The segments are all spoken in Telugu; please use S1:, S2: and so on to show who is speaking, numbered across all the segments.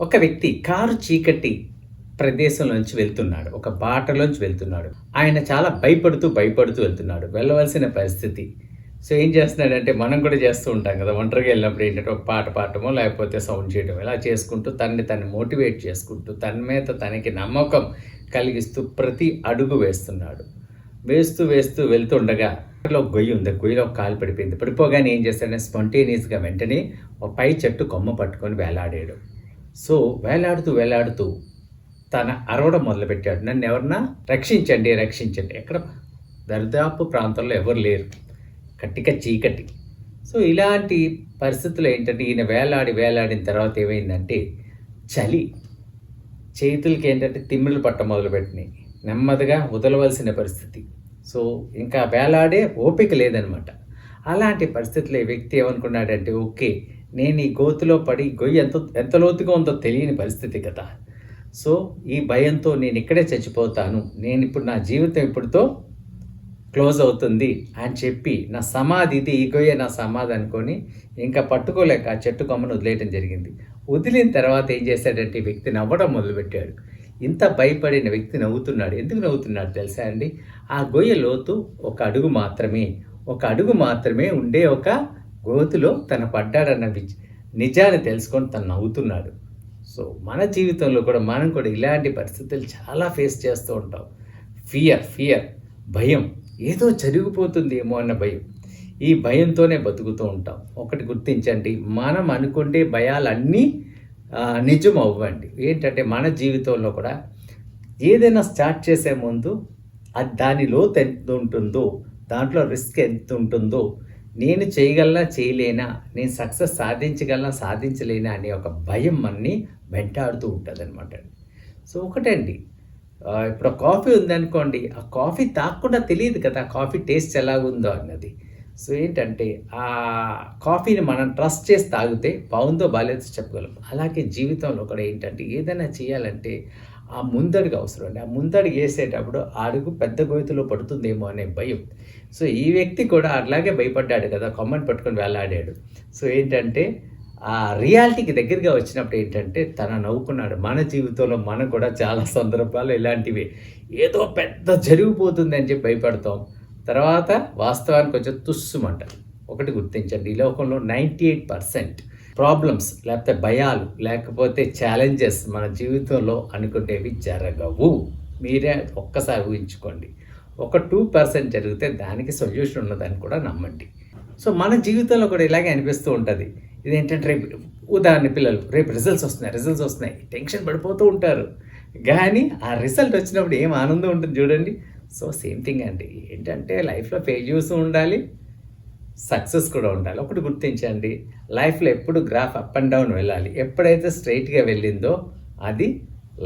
S1: ఒక వ్యక్తి కారు చీకటి ప్రదేశంలోంచి వెళ్తున్నాడు. ఒక బాటలోంచి వెళ్తున్నాడు. ఆయన చాలా భయపడుతూ భయపడుతూ వెళ్తున్నాడు. వెళ్ళవలసిన పరిస్థితి. సో ఏం చేస్తున్నాడంటే మనం కూడా చేస్తూ ఉంటాం కదా. ఒంటరిగా వెళ్ళినప్పుడు ఏంటంటే ఒక పాట పాడటమో లేకపోతే సౌండ్ చేయడం ఇలా చేసుకుంటూ తనని తను మోటివేట్ చేసుకుంటూ తన మీద తనకి నమ్మకం కలిగిస్తూ ప్రతి అడుగు వేస్తున్నాడు. వేస్తూ వేస్తూ వెళ్తుండగా లో గొయ్యి ఉంది. గొయ్యిలో ఒక కాలు పడిపోయింది. పడిపోగానే ఏం చేస్తాడంటే స్పాంటేనియస్గా వెంటనే ఒక పై చెట్టు కొమ్మ పట్టుకొని వేలాడాడు. సో వేలాడుతూ వేలాడుతూ తన అరవడం మొదలుపెట్టాడు. నన్ను ఎవరన్నా రక్షించండి రక్షించండి. ఎక్కడ? దరిదాపు ప్రాంతంలో ఎవరు లేరు. కట్టిక చీకటి. సో ఇలాంటి పరిస్థితులు ఏంటంటే ఈయన వేలాడి వేలాడిన తర్వాత ఏమైందంటే చలి. చేతులకి ఏంటంటే తిమ్మిళ్ళు పట్ట మొదలుపెట్టినాయి. నెమ్మదిగా వదలవలసిన పరిస్థితి. సో ఇంకా వేలాడే ఓపిక లేదనమాట. అలాంటి పరిస్థితుల్లో వ్యక్తి ఏమనుకున్నాడంటే ఓకే నేను ఈ గోతులో పడి గొయ్యి ఎంత ఎంత లోతుగా ఉందో తెలియని పరిస్థితి కదా. సో ఈ భయంతో నేను ఇక్కడే చచ్చిపోతాను. నేను ఇప్పుడు నా జీవితం ఇప్పుడుతో క్లోజ్ అవుతుంది అని చెప్పి నా సమాధి ఇది ఈ గొయ్య నా సమాధి అనుకొని ఇంకా పట్టుకోలేక ఆ చెట్టు కొమ్మను వదిలేయటం జరిగింది. వదిలిన తర్వాత ఏం చేశాడంటే ఈ వ్యక్తి నవ్వడం మొదలుపెట్టాడు. ఇంత భయపడిన వ్యక్తి నవ్వుతున్నాడు. ఎందుకు నవ్వుతున్నాడు తెలుసా అండి? ఆ గొయ్య లోతు ఒక అడుగు మాత్రమే. ఒక అడుగు మాత్రమే ఉండే ఒక గోతిలో తన పడ్డాడన్న నిజాన్ని తెలుసుకొని తను నవ్వుతున్నాడు. సో మన జీవితంలో కూడా మనం కూడా ఇలాంటి పరిస్థితులు చాలా ఫేస్ చేస్తూ ఉంటాం. ఫియర్ ఫియర్ భయం ఏదో జరిగిపోతుందేమో అన్న భయం. ఈ భయంతోనే బతుకుతూ ఉంటాం. ఒకటి గుర్తించండి మనం అనుకుంటే భయాలన్నీ నిజం అవ్వండి ఏంటంటే మన జీవితంలో కూడా ఏదైనా స్టార్ట్ చేసే ముందు అది దాని లోతు ఎంత ఉంటుందో దాంట్లో రిస్క్ ఎంత ఉంటుందో నేను చేయగలనా చేయలేనా నేను సక్సెస్ సాధించగలనా సాధించలేనా అనే ఒక భయం మనని వెంటాడుతూ ఉంటుంది అనమాట సో ఒకటండి ఇప్పుడు కాఫీ ఉందనుకోండి ఆ కాఫీ తాకుండా తెలియదు కదా ఆ కాఫీ టేస్ట్ ఎలాగుందో అన్నది. సో ఏంటంటే ఆ కాఫీని మనం ట్రస్ట్ చేసి తాగితే బాగుందో బాగాలేదో చెప్పగలం. అలాగే జీవితంలో కూడా ఏంటంటే ఏదైనా చేయాలంటే ఆ ముందడుగు అవసరం అండి. ఆ ముందడుగు వేసేటప్పుడు ఆ అడుగు పెద్ద గోతులో పడుతుందేమో అనే భయం. సో ఈ వ్యక్తి కూడా అట్లాగే భయపడ్డాడు కదా కొమ్మని పట్టుకొని వేలాడాడు. సో ఏంటంటే ఆ రియాలిటీకి దగ్గరగా వచ్చినప్పుడు ఏంటంటే తన నవ్వుకున్నాడు. మన జీవితంలో మనం కూడా చాలా సందర్భాలు ఇలాంటివి. ఏదో పెద్ద జరిగిపోతుంది అని చెప్పి భయపడతాం. తర్వాత వాస్తవానికి కొంచెం తుస్సుమంటారు ఒకటి గుర్తించండి ఈ లోకంలో నైంటీ ఎయిట్ పర్సెంట్ ప్రాబ్లమ్స్ లేకపోతే భయాలు లేకపోతే ఛాలెంజెస్ మన జీవితంలో అనుకునేవి జరగవు. మీరే ఒక్కసారి ఊహించుకోండి. ఒక టూ పర్సెంట్ జరిగితే దానికి సొల్యూషన్ ఉన్నదని కూడా నమ్మండి. సో మన జీవితంలో కూడా ఇలాగే అనిపిస్తూ ఉంటుంది. ఇదేంటంటే రేపు ఉదాహరణ పిల్లలు రేపు రిజల్ట్స్ వస్తున్నాయి రిజల్ట్స్ వస్తున్నాయి టెన్షన్ పడిపోతూ ఉంటారు. కానీ ఆ రిజల్ట్ వచ్చినప్పుడు ఏం ఆనందం ఉంటుంది చూడండి. సో సేమ్ థింగ్ అండి. ఏంటంటే లైఫ్లో ఫెయిల్యూర్స్ ఉండాలి సక్సెస్ కూడా ఉండాలి. ఒకటి గుర్తించండి లైఫ్లో ఎప్పుడు గ్రాఫ్ అప్ అండ్ డౌన్ వెళ్ళాలి. ఎప్పుడైతే స్ట్రైట్గా వెళ్ళిందో అది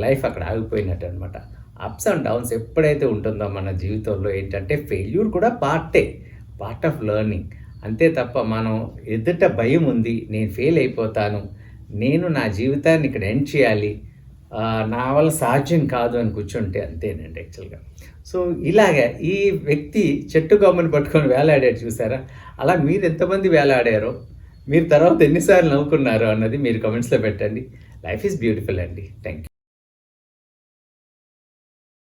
S1: లైఫ్ అక్కడ ఆగిపోయినట్టు అనమాట అప్స్ అండ్ డౌన్స్ ఎప్పుడైతే ఉంటుందో మన జీవితంలో ఏంటంటే ఫెయిల్యూర్ కూడా పార్టే పార్ట్ ఆఫ్ లెర్నింగ్. అంతే తప్ప మనం ఎదుట భయం ఉంది నేను ఫెయిల్ అయిపోతాను నేను నా జీవితాన్ని ఇక్కడ ఎండ్ చేయాలి నా వల్ల సాధ్యం కాదు అని కూర్చుంటే అంతేనండి యాక్చువల్గా. సో ఇలాగే ఈ వ్యక్తి చెట్టు కొమ్మని పట్టుకొని వేలాడాడు చూసారా? అలా మీరు ఎంతమంది వేలాడారో మీరు తర్వాత ఎన్నిసార్లు నవ్వుకున్నారో అన్నది మీరు కమెంట్స్లో పెట్టండి. లైఫ్ ఈజ్ బ్యూటిఫుల్ అండి. Thank you